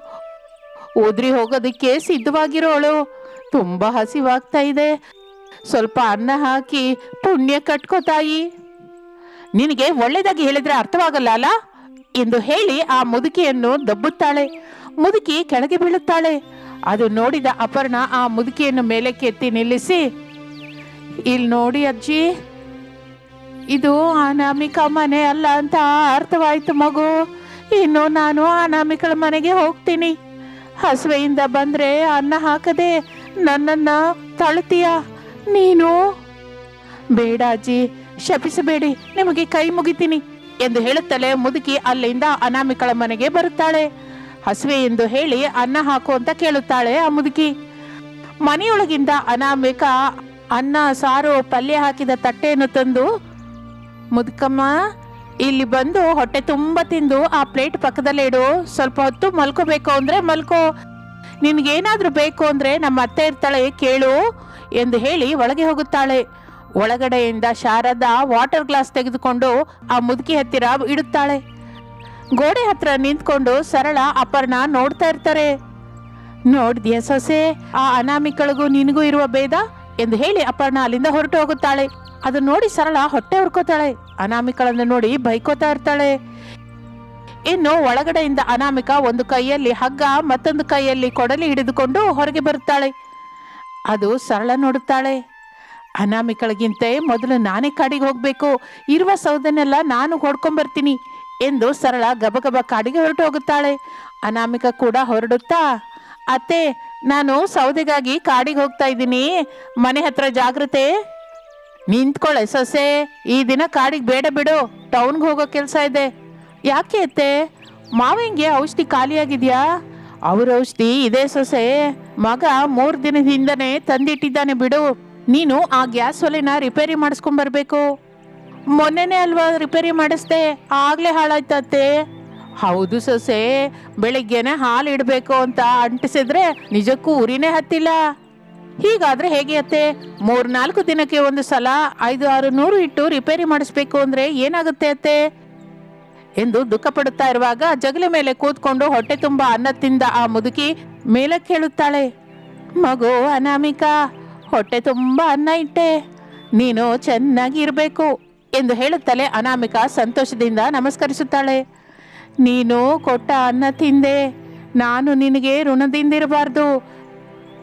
ಉದ್ರಿ ಹೋಗೋದಕ್ಕೆ ಸಿದ್ಧವಾಗಿರೋಳು. ತುಂಬಾ ಹಸಿವಾಗ್ತಾ ಇದೆ. ಸ್ವಲ್ಪ ಅನ್ನ ಹಾಕಿ ಪುಣ್ಯ ಕಟ್ಕೋ ತಾಯಿ. ನಿನಗೆ ಒಳ್ಳೇದಾಗಿ ಹೇಳಿದ್ರೆ ಅರ್ಥವಾಗಲ್ಲ ಅಲ್ಲ? ಎಂದು ಹೇಳಿ ಆ ಮುದುಕಿಯನ್ನು ದಬ್ಬುತ್ತಾಳೆ. ಮುದುಕಿ ಕೆಳಗೆ ಬೀಳುತ್ತಾಳೆ. ಅದು ನೋಡಿದ ಅಪರ್ಣ ಆ ಮುದುಕಿಯನ್ನು ಮೇಲಕ್ಕೆ ಎತ್ತಿ ನಿಲ್ಲಿಸಿ, ಇಲ್ಲಿ ನೋಡಿ ಅಜ್ಜಿ, ಇದು ಅನಾಮಿಕ ಮನೆ ಅಲ್ಲ ಅಂತ ಅರ್ಥವಾಯ್ತು ಮಗು. ಇನ್ನು ನಾನು ಅನಾಮಿಕಳ ಮನೆಗೆ ಹೋಗ್ತೀನಿ. ಹಸುವೆಯಿಂದ ಬಂದ್ರೆ ಅನ್ನ ಹಾಕದೆ ನನ್ನನ್ನ ತಳ್ತೀಯ? ನೀನು? ಬೇಡ ಅಜ್ಜಿ, ಶಪಿಸಬೇಡಿ, ನಿಮಗೆ ಕೈ ಮುಗಿತೀನಿ ಎಂದು ಹೇಳುತ್ತಲೇ ಮುದುಕಿ ಅಲ್ಲಿಂದ ಅನಾಮಿಕಳ ಮನೆಗೆ ಬರುತ್ತಾಳೆ. ಹಸುವೆ ಎಂದು ಹೇಳಿ ಅನ್ನ ಹಾಕು ಅಂತ ಕೇಳುತ್ತಾಳೆ ಆ ಮುದುಕಿ. ಮನೆಯೊಳಗಿಂದ ಅನಾಮಿಕ ಅನ್ನ, ಸಾರು, ಪಲ್ಯ ಹಾಕಿದ ತಟ್ಟೆಯನ್ನು ತಂದು, ಮುದುಕಮ್ಮ, ಇಲ್ಲಿ ಬಂದು ಹೊಟ್ಟೆ ತುಂಬ ತಿಂದು ಆ ಪ್ಲೇಟ್ ಪಕ್ಕದಲ್ಲೇ ಇಡು. ಸ್ವಲ್ಪ ಹೊತ್ತು ಮಲ್ಕೋಬೇಕು ಅಂದ್ರೆ ಮಲ್ಕೋ. ನಿನ್ಗೇನಾದ್ರೂ ಬೇಕು ಅಂದ್ರೆ ನಮ್ಮ ಅತ್ತೆ ಇರ್ತಾಳೆ, ಕೇಳು ಎಂದು ಹೇಳಿ ಒಳಗೆ ಹೋಗುತ್ತಾಳೆ. ಒಳಗಡೆಯಿಂದ ಶಾರದಾ ವಾಟರ್ ಗ್ಲಾಸ್ ತೆಗೆದುಕೊಂಡು ಆ ಮುದುಕಿ ಹತ್ತಿರ ಇಡುತ್ತಾಳೆ. ಗೋಡೆ ಹತ್ರ ನಿಂತ್ಕೊಂಡು ಸರಳ, ಅಪರ್ಣ ನೋಡ್ತಾ ಇರ್ತಾರೆ. ನೋಡ್ದಿಯ ಸೊಸೆ, ಆ ಅನಾಮಿಕಳಿಗೂ ನಿನಗೂ ಇರುವ ಭೇದ? ಎಂದು ಹೇಳಿ ಅಪರ್ಣ ಅಲ್ಲಿಂದ ಹೊರಟು ಹೋಗುತ್ತಾಳೆ. ಅದು ನೋಡಿ ಸರಳ ಹೊಟ್ಟೆ ಹುರ್ಕೋತಾಳೆ ಅನಾಮಿಕಳನ್ನು ನೋಡಿ ಬೈಕೋತಾ ಇರ್ತಾಳೆ. ಇನ್ನು ಒಳಗಡೆಯಿಂದ ಅನಾಮಿಕ ಒಂದು ಕೈಯಲ್ಲಿ ಹಗ್ಗ, ಮತ್ತೊಂದು ಕೈಯಲ್ಲಿ ಕೊಡಲಿ ಹಿಡಿದುಕೊಂಡು ಹೊರಗೆ ಬರುತ್ತಾಳೆ. ಅದು ಸರಳ ನೋಡುತ್ತಾಳೆ. ಅನಾಮಿಕಳಿಗಿಂತ ಮೊದಲು ನಾನೇ ಕಾಡಿಗೆ ಹೋಗ್ಬೇಕು. ಇರುವ ಸೌದನ್ನೆಲ್ಲ ನಾನು ಹೊಡ್ಕೊಂಬರ್ತೀನಿ. ಎಂದು ಸರಳ ಗಬಗಬ ಕಾಡಿಗೆ ಹೊರಟು ಹೋಗುತ್ತಾಳೆ. ಅನಾಮಿಕ ಕೂಡ ಹೊರಡುತ್ತಾ, ಅತ್ತೆ, ನಾನು ಸೌದೆಗಾಗಿ ಕಾಡಿಗೆ ಹೋಗ್ತಾ ಇದ್ದೀನಿ. ಮನೆ ಹತ್ರ ಜಾಗ್ರತೆ. ನಿಂತ್ಕೊಳ್ಳೆ ಸೊಸೆ, ಈ ದಿನ ಕಾಡಿಗೆ ಬೇಡ ಬಿಡು. ಟೌನ್ಗೆ ಹೋಗೋ ಕೆಲಸ ಇದೆ. ಯಾಕೆ ಅತ್ತೆ? ಮಾವಿಂಗೆ ಔಷಧಿ ಖಾಲಿಯಾಗಿದ್ಯಾ? ಅವ್ರ ಔಷಧಿ ಇದೆ ಸೊಸೆ. ಮಗ ಮೂರು ದಿನದ ಹಿಂದನೆ ತಂದಿಟ್ಟಿದ್ದಾನೆ ಬಿಡು. ನೀನು ಆ ಗ್ಯಾಸ್ ಒಲೆನ ರಿಪೇರಿ ಮಾಡಿಸ್ಕೊಂಡ್ ಬರ್ಬೇಕು ಮೊನ್ನೆನೆ ಅಲ್ವಾ ರಿಪೇರಿ ಮಾಡಿಸ್ದೆ? ಆಗ್ಲೇ ಹಾಳಾಯ್ತತ್ತೆ. ಹೌದು ಸೊಸೆ, ಬೆಳಿಗ್ಗೆನೆ ಹಾಲು ಇಡಬೇಕು ಅಂತ ಅಂಟಿಸಿದ್ರೆ ನಿಜಕ್ಕೂ ಉರಿನೇ ಹತ್ತಿಲ್ಲ. ಹೀಗಾದ್ರೆ ಹೇಗೆ ಅತ್ತೆ? ಮೂರ್ನಾಲ್ಕು ದಿನಕ್ಕೆ ಒಂದು ಸಲ ಐದು ಆರು ನೂರು ಇಟ್ಟು ರಿಪೇರಿ ಮಾಡಿಸ್ಬೇಕು ಅಂದ್ರೆ ಏನಾಗುತ್ತೆ ಅತ್ತೆ? ಎಂದು ದುಃಖ ಪಡುತ್ತಾ ಇರುವಾಗ ಜಗಲಿ ಮೇಲೆ ಕೂತ್ಕೊಂಡು ಹೊಟ್ಟೆ ತುಂಬ ಅನ್ನ ತಿಂದ ಆ ಮುದುಕಿ ಮೇಲಕ್ಕೆ ಹೇಳುತ್ತಾಳೆ ಮಗು ಅನಾಮಿಕಾ, ಹೊಟ್ಟೆ ತುಂಬ ಅನ್ನ ಇಟ್ಟೆ. ನೀನು ಚೆನ್ನಾಗಿ ಇರಬೇಕು ಎಂದು ಹೇಳುತ್ತಲೇ ಅನಾಮಿಕ ಸಂತೋಷದಿಂದ ನಮಸ್ಕರಿಸುತ್ತಾಳೆ. ನೀನು ಕೊಟ್ಟ ಅನ್ನ ತಿಂದೆ. ನಾನು ನಿನಗೆ ಋಣದಿಂದಿರಬಾರ್ದು.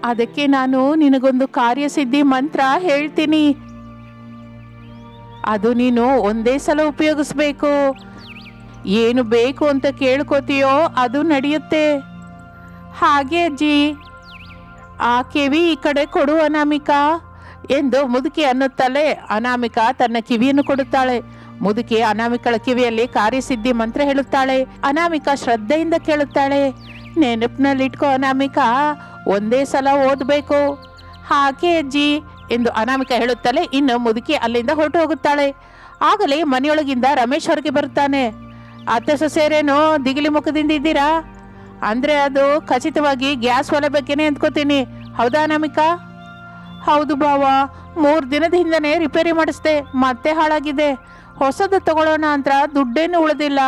ಅದಕ್ಕೆ ನಾನು ನಿನಗೊಂದು ಕಾರ್ಯಸಿದ್ಧಿ ಮಂತ್ರ ಹೇಳ್ತೀನಿ. ಅದು ನೀನು ಒಂದೇ ಸಲ ಉಪಯೋಗಿಸ್ಬೇಕು. ಏನು ಬೇಕು ಅಂತ ಕೇಳ್ಕೊತೀಯೋ ಅದು ನಡೆಯುತ್ತೆ. ಹಾಗೆ ಅಜ್ಜಿ. ಆ ಕೆವಿ ಈ ಕಡೆ ಕೊಡು ಅನಾಮಿಕಾ. ಎಂದು ಮುದುಕಿ ಅನ್ನುತ್ತಲೇ ಅನಾಮಿಕ ತನ್ನ ಕಿವಿಯನ್ನು ಕೊಡುತ್ತಾಳೆ. ಮುದುಕಿ ಅನಾಮಿಕಳ ಕಿವಿಯಲ್ಲಿ ಕಾರ್ಯಸಿದ್ಧಿ ಮಂತ್ರ ಹೇಳುತ್ತಾಳೆ. ಅನಾಮಿಕ ಶ್ರದ್ಧೆಯಿಂದ ಕೇಳುತ್ತಾಳೆ, ನೆನಪಿನಲ್ಲಿಟ್ಕೋ ಅನಾಮಿಕಾ, ಒಂದೇ ಸಲ ಓದಬೇಕು. ಹಾಗೆ ಅಜ್ಜಿ, ಎಂದು ಅನಾಮಿಕ ಹೇಳುತ್ತಲೇ ಇನ್ನು ಮುದುಕಿ ಅಲ್ಲಿಂದ ಹೊರಟು ಹೋಗುತ್ತಾಳೆ. ಆಗಲೇ ಮನೆಯೊಳಗಿಂದ ರಮೇಶ್ ಹೊರಗೆ ಬರುತ್ತಾನೆ. ಅತ್ತೆ ಸೊಸೆಯರೇನೋ ದಿಗಿಲಿ ಮುಖದಿಂದ ಇದ್ದೀರಾ? ಅಂದ್ರೆ ಅದು ಖಚಿತವಾಗಿ ಗ್ಯಾಸ್ ಒಲೆ ಬಗ್ಗೆನೇ ಅಂದ್ಕೋತೀನಿ. ಹೌದಾ ಅನಾಮಿಕಾ? ಹೌದು ಬಾವ, ಮೂರು ದಿನದ ಹಿಂದನೇ ರಿಪೇರಿ ಮಾಡಿಸ್ದೆ, ಮತ್ತೆ ಹಾಳಾಗಿದೆ. ಹೊಸದು ತಗೊಳ್ಳೋಣ ಅಂತ ದುಡ್ಡೇನು ಉಳಿದಿಲ್ಲ.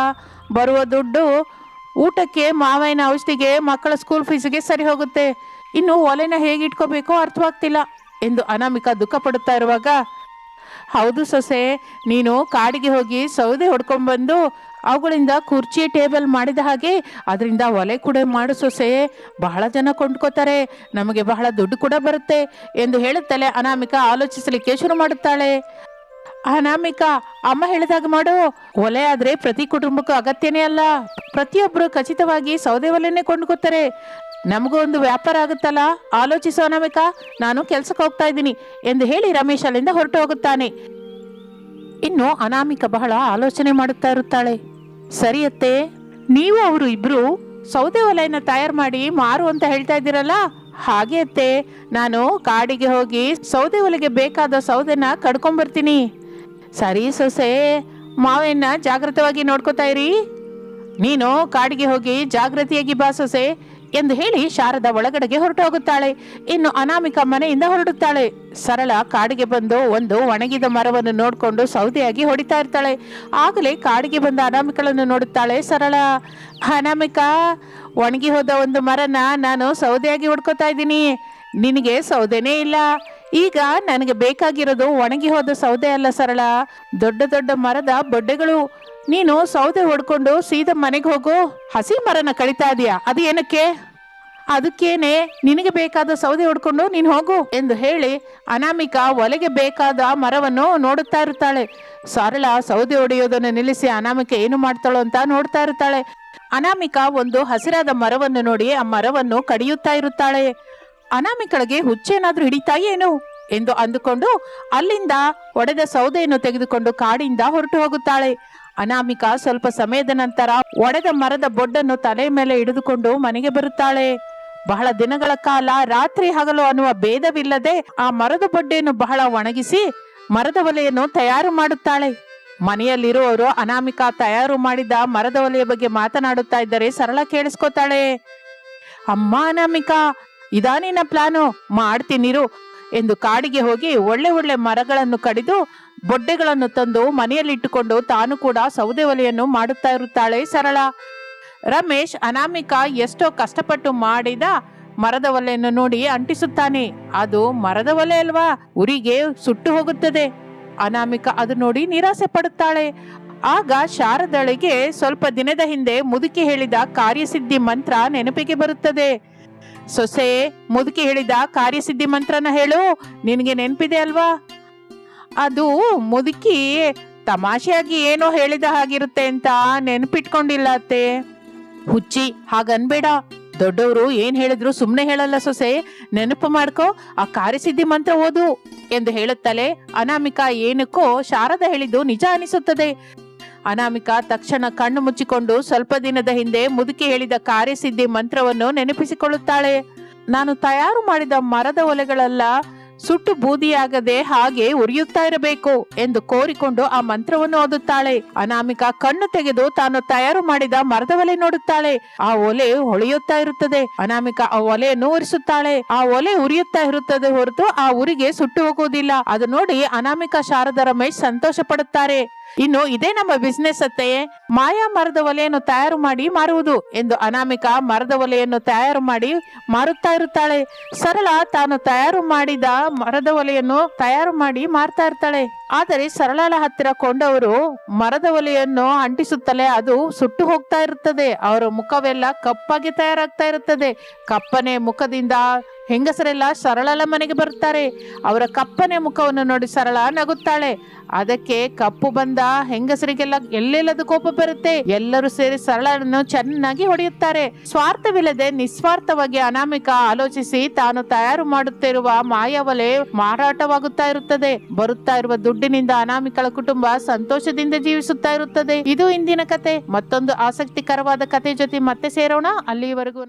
ಬರುವ ದುಡ್ಡು ಊಟಕ್ಕೆ, ಮಾವಿನ ಔಷಧಿಗೆ, ಮಕ್ಕಳ ಸ್ಕೂಲ್ ಫೀಸಿಗೆ ಸರಿ ಹೋಗುತ್ತೆ. ಇನ್ನು ಒಲೆನ ಹೇಗೆ ಇಟ್ಕೋಬೇಕೋ ಅರ್ಥವಾಗ್ತಿಲ್ಲ ಎಂದು ಅನಾಮಿಕಾ ದುಃಖ ಪಡುತ್ತಾ ಇರುವಾಗ ಹೌದು ಸೊಸೆ, ನೀನು ಕಾಡಿಗೆ ಹೋಗಿ ಸೌದೆ ಹೊಡ್ಕೊಂಡ್ಬಂದು ಅವುಗಳಿಂದ ಕುರ್ಚಿ, ಟೇಬಲ್ ಮಾಡಿದ ಹಾಗೆ ಅದರಿಂದ ಒಲೆ ಕೂಡ ಮಾಡು ಸೊಸೆ. ಬಹಳ ಜನ ಕೊಂಡ್ಕೋತಾರೆ, ನಮಗೆ ಬಹಳ ದುಡ್ಡು ಕೂಡ ಬರುತ್ತೆ ಎಂದು ಹೇಳುತ್ತಲೇ ಅನಾಮಿಕ ಆಲೋಚಿಸಲಿಕ್ಕೆ ಶುರು ಮಾಡುತ್ತಾಳೆ. ಅನಾಮಿಕ, ಅಮ್ಮ ಹೇಳಿದಾಗ ಮಾಡು. ಒಲೆ ಆದ್ರೆ ಪ್ರತಿ ಕುಟುಂಬಕ್ಕೂ ಅಗತ್ಯನೇ ಅಲ್ಲ. ಪ್ರತಿಯೊಬ್ಬರು ಖಚಿತವಾಗಿ ಸೌದೆ ಒಲೆನೇ ಕೊಂಡ್ಕೋತಾರೆ. ನಮಗೂ ಒಂದು ವ್ಯಾಪಾರ ಆಗುತ್ತಲ್ಲ? ಆಲೋಚಿಸೋ ನಮಿಕ ನಾನು ಕೆಲ್ಸಕ್ಕೆ ಹೋಗ್ತಾ ಇದ್ದೀನಿ ಎಂದು ಹೇಳಿ ರಮೇಶ್ ಅಲ್ಲಿಂದ ಹೊರಟು ಹೋಗುತ್ತಾನೆ. ಇನ್ನು ಅನಾಮಿಕ ಬಹಳ ಆಲೋಚನೆ ಮಾಡುತ್ತಾ ಇರುತ್ತಾಳೆ. ಸರಿಯತ್ತೆ ನೀವು ಅವರು ಇಬ್ರು ಸೌದೆ ಒಲೆಯನ್ನು ತಯಾರು ಮಾಡಿ ಮಾರು ಅಂತ ಹೇಳ್ತಾ ಇದ್ದೀರಲ್ಲ? ಹಾಗೆ ಅತ್ತೆ, ನಾನು ಕಾಡಿಗೆ ಹೋಗಿ ಸೌದೆ ಒಲೆಗೆ ಬೇಕಾದ ಸೌದೆನ ಕಡ್ಕೊಂಬರ್ತೀನಿ ಸರಿ ಸೊಸೆ ಮಾವೆಯನ್ನ ಜಾಗ್ರತವಾಗಿ ನೋಡ್ಕೋತಾ ಇರಿ. ನೀನು ಕಾಡಿಗೆ ಹೋಗಿ ಜಾಗೃತಿಯಾಗಿ ಬಾ ಸೊಸೆ. ಎಂದು ಹೇಳಿ ಶಾರದ ಒಳಗಡೆಗೆ ಹೊರಟು ಹೋಗುತ್ತಾಳೆ ಇನ್ನು ಅನಾಮಿಕ ಮನೆಯಿಂದ ಹೊರಡುತ್ತಾಳೆ. ಸರಳ ಕಾಡಿಗೆ ಬಂದು ಒಂದು ಒಣಗಿದ ಮರವನ್ನು ನೋಡಿಕೊಂಡು ಸೌದೆಯಾಗಿ ಹೊಡಿತಾ ಇರ್ತಾಳೆ. ಆಗಲೇ ಕಾಡಿಗೆ ಬಂದ ಅನಾಮಿಕಳನ್ನು ನೋಡುತ್ತಾಳೆ ಸರಳ. ಅನಾಮಿಕಾ, ಒಣಗಿ ಹೋದ ಒಂದು ಮರನ ನಾನು ಸೌದೆಯಾಗಿ ಹುಡ್ಕೋತಾ ಇದ್ದೀನಿ. ನಿನಗೆ ಸೌದೆನೇ ಇಲ್ಲ. ಈಗ ನನಗೆ ಬೇಕಾಗಿರೋದು ಒಣಗಿ ಹೋದ ಸೌದೆ ಅಲ್ಲ ಸರಳ. ದೊಡ್ಡ ದೊಡ್ಡ ಮರದ ಬೊಡ್ಡೆಗಳು. ನೀನು ಸೌದೆ ಹೊಡ್ಕೊಂಡು ಸೀದಾ ಮನೆಗೆ ಹೋಗು. ಹಸಿ ಮರನ ಕಡಿತಾ ಇದೀಯಾ? ಅದು ಏನಕ್ಕೆ? ಅದಕ್ಕೇನೆ ನಿನಗೆ ಬೇಕಾದ ಸೌದೆ ಹೊಡ್ಕೊಂಡು ನೀನು ಹೋಗು ಎಂದು ಹೇಳಿ ಅನಾಮಿಕಾ ಒಲೆಗೆ ಬೇಕಾದ ಮರವನ್ನು ನೋಡುತ್ತಾ ಇರುತ್ತಾಳೆ. ಸರಳ ಸೌದೆ ಹೊಡೆಯೋದನ್ನು ನಿಲ್ಲಿಸಿ ಅನಾಮಿಕ ಏನು ಮಾಡ್ತಾಳೋ ಅಂತ ನೋಡ್ತಾ ಇರುತ್ತಾಳೆ. ಅನಾಮಿಕಾ ಒಂದು ಹಸಿರಾದ ಮರವನ್ನು ನೋಡಿ ಆ ಮರವನ್ನು ಕಡಿಯುತ್ತಾ ಇರುತ್ತಾಳೆ. ಅನಾಮಿಕಳಿಗೆ ಹುಚ್ಚೇನಾದ್ರೂ ಹಿಡಿತಾ ಏನು? ಎಂದು ಅಂದುಕೊಂಡು ಅಲ್ಲಿಂದ ಒಡೆದ ಸೌದೆಯನ್ನು ತೆಗೆದುಕೊಂಡು ಕಾಡಿಂದ ಹೊರಟು ಹೋಗುತ್ತಾಳೆ. ಅನಾಮಿಕಾ ಸ್ವಲ್ಪ ಸಮಯದ ನಂತರ ಒಡೆದ ಮರದ ಬೊಡ್ಡನ್ನು ತಲೆ ಮೇಲೆ ಹಿಡಿದುಕೊಂಡು ಮನೆಗೆ ಬರುತ್ತಾಳೆ. ಬಹಳ ದಿನಗಳ ಕಾಲ ರಾತ್ರಿ ಹಗಲು ಅನ್ನುವ ಭೇದವಿಲ್ಲದೆ ಆ ಮರದ ಬೊಡ್ಡೆಯನ್ನು ಬಹಳ ಒಣಗಿಸಿ ಮರದ ಒಲೆಯನ್ನು ತಯಾರು ಮಾಡುತ್ತಾಳೆ. ಮನೆಯಲ್ಲಿರುವವರು ಅನಾಮಿಕಾ ತಯಾರು ಮಾಡಿದ ಮರದ ಒಲೆಯ ಬಗ್ಗೆ ಮಾತನಾಡುತ್ತಾ ಇದ್ದರೆ ಸರಳ ಕೇಳಿಸ್ಕೊತಾಳೆ. ಅಮ್ಮ ಅನಾಮಿಕಾ ಇದಾನೇನ ಪ್ಲಾನು? ಮಾಡ್ತೀನಿರು ಎಂದು ಕಾಡಿಗೆ ಹೋಗಿ ಒಳ್ಳೆ ಒಳ್ಳೆ ಮರಗಳನ್ನು ಕಡಿದು ಬೊಡ್ಡೆಗಳನ್ನು ತಂದು ಮನೆಯಲ್ಲಿಟ್ಟುಕೊಂಡು ತಾನು ಕೂಡ ಸೌದೆ ಒಲೆಯನ್ನು ಮಾಡುತ್ತಾ ಇರುತ್ತಾಳೆ ಸರಳ. ರಮೇಶ್ ಅನಾಮಿಕಾ ಎಷ್ಟೋ ಕಷ್ಟಪಟ್ಟು ಮಾಡಿದ ಮರದ ಒಲೆಯನ್ನು ನೋಡಿ ಅಂಟಿಸುತ್ತಾನೆ. ಅದು ಮರದ ಒಲೆ ಅಲ್ವಾ? ಉರಿಗೆ ಸುಟ್ಟು ಹೋಗುತ್ತದೆ. ಅನಾಮಿಕ ಅದು ನೋಡಿ ನಿರಾಸೆ ಪಡುತ್ತಾಳೆ. ಆಗ ಶಾರದಳಿಗೆ ಸ್ವಲ್ಪ ದಿನದ ಹಿಂದೆ ಮುದುಕಿ ಹೇಳಿದ ಕಾರ್ಯಸಿದ್ಧಿ ಮಂತ್ರ ನೆನಪಿಗೆ ಬರುತ್ತದೆ. ಸೊಸೆ, ಮುದುಕಿ ಹೇಳಿದ ಕಾರ್ಯಸಿದ್ಧಿ ಮಂತ್ರನ ಹೇಳು. ನಿನಗೆ ನೆನಪಿದೆ ಅಲ್ವಾ? ಅದು ಮುದುಕಿ ತಮಾಷೆಯಾಗಿ ಏನೋ ಹೇಳಿದ ಹಾಗಿರುತ್ತೆ ಅಂತ ನೆನಪಿಟ್ಕೊಂಡಿಲ್ಲ ಅತ್ತೆ. ಹುಚ್ಚಿ, ಹಾಗನ್ಬೇಡ. ದೊಡ್ಡವರು ಏನ್ ಹೇಳಿದ್ರು ಸುಮ್ಮನೆ ಹೇಳಲ್ಲ ಸೊಸೆ. ನೆನಪು ಮಾಡ್ಕೋ, ಆ ಕಾರ್ಯಸಿದ್ಧಿ ಮಂತ್ರ ಓದು ಎಂದು ಹೇಳುತ್ತಲೇ ಅನಾಮಿಕಾ ಏನಕ್ಕೋ ಶಾರದ ಹೇಳಿದ್ದು ನಿಜ ಅನಿಸುತ್ತದೆ. ಅನಾಮಿಕಾ ತಕ್ಷಣ ಕಣ್ಣು ಮುಚ್ಚಿಕೊಂಡು ಸ್ವಲ್ಪ ದಿನದ ಹಿಂದೆ ಮುದುಕಿ ಹೇಳಿದ ಕಾರ್ಯಸಿದ್ಧಿ ಮಂತ್ರವನ್ನು ನೆನಪಿಸಿಕೊಳ್ಳುತ್ತಾಳೆ. ನಾನು ತಯಾರು ಮಾಡಿದ ಮರದ ಒಲೆಗಳೆಲ್ಲ, ಸುಟ್ಟು ಬೂದಿಯಾಗದೆ ಹಾಗೆ ಉರಿಯುತ್ತಾ ಇರಬೇಕು ಎಂದು ಕೋರಿಕೊಂಡು ಆ ಮಂತ್ರವನ್ನು ಓದುತ್ತಾಳೆ. ಅನಾಮಿಕ ಕಣ್ಣು ತೆಗೆದು ತಾನು ತಯಾರು ಮಾಡಿದ ಮರದ ಒಲೆ ನೋಡುತ್ತಾಳೆ. ಆ ಒಲೆ ಹೊಳೆಯುತ್ತಾ ಇರುತ್ತದೆ. ಅನಾಮಿಕ ಆ ಒಲೆಯನ್ನು ಉರಿಸುತ್ತಾಳೆ. ಆ ಒಲೆ ಉರಿಯುತ್ತಾ ಇರುತ್ತದೆ ಹೊರತು ಆ ಉರಿಗೆ ಸುಟ್ಟು ಹೋಗುವುದಿಲ್ಲ. ಅದು ನೋಡಿ ಅನಾಮಿಕ ಶಾರದ ರಮೇಶ್ ಸಂತೋಷ ಪಡುತ್ತಾರೆ ಇನ್ನು ಇದೇ ನಮ್ಮ ಬಿಸ್ನೆಸ್ ಅತ್ತೆಯೇ ಮಾಯಾ ಮರದ ಒಲೆಯನ್ನು ತಯಾರು ಮಾಡಿ ಮಾರುವುದು ಎಂದು ಅನಾಮಿಕ ಮರದ ಒಲೆಯನ್ನು ತಯಾರು ಮಾಡಿ ಮಾರುತ್ತಾ ಇರುತ್ತಾಳೆ. ಸರಳ ತಾನು ತಯಾರು ಮಾಡಿದ ಮರದ ಒಲೆಯನ್ನು ತಯಾರು ಮಾಡಿ ಮಾರ್ತಾ ಇರ್ತಾಳೆ. ಆದರೆ ಸರಳಳ ಹತ್ತಿರ ಕೊಂಡವರು ಮರದ ಒಲೆಯನ್ನು ಅಂಟಿಸುತ್ತಲೇ ಅದು ಸುಟ್ಟು ಹೋಗ್ತಾ ಇರುತ್ತದೆ. ಅವರ ಮುಖವೆಲ್ಲ ಕಪ್ಪಾಗಿ ತಯಾರಾಗ್ತಾ ಇರುತ್ತದೆ. ಕಪ್ಪನೆ ಮುಖದಿಂದ ಹೆಂಗಸರೆಲ್ಲ ಸರಳಳ ಮನೆಗೆ ಬರುತ್ತಾರೆ. ಅವರ ಕಪ್ಪನೆ ಮುಖವನ್ನು ನೋಡಿ ಸರಳ ನಗುತ್ತಾಳೆ. ಅದಕ್ಕೆ ಕಪ್ಪು ಬಂದ ಹೆಂಗಸರಿಗೆಲ್ಲ ಎಲ್ಲೆಲ್ಲದ ಕೋಪ ಬರುತ್ತೆ? ಎಲ್ಲರೂ ಸೇರಿ ಸರಳನ್ನು ಚೆನ್ನಾಗಿ ಹೊಡೆಯುತ್ತಾರೆ. ಸ್ವಾರ್ಥವಿಲ್ಲದೆ ನಿಸ್ವಾರ್ಥವಾಗಿ ಅನಾಮಿಕ ಆಲೋಚಿಸಿ ತಾನು ತಯಾರು ಮಾಡುತ್ತಿರುವ ಮಾಯವಲೆ ಮಾರಾಟವಾಗುತ್ತಾ ಇರುತ್ತದೆ. ಬರುತ್ತಾ ಇರುವ ದುಡ್ಡಿನಿಂದ ಅನಾಮಿಕಳ ಕುಟುಂಬ ಸಂತೋಷದಿಂದ ಜೀವಿಸುತ್ತಾ ಇರುತ್ತದೆ. ಇದು ಇಂದಿನ ಕತೆ. ಮತ್ತೊಂದು ಆಸಕ್ತಿಕರವಾದ ಕತೆ ಜೊತೆ ಮತ್ತೆ ಸೇರೋಣ. ಅಲ್ಲಿವರೆಗೂ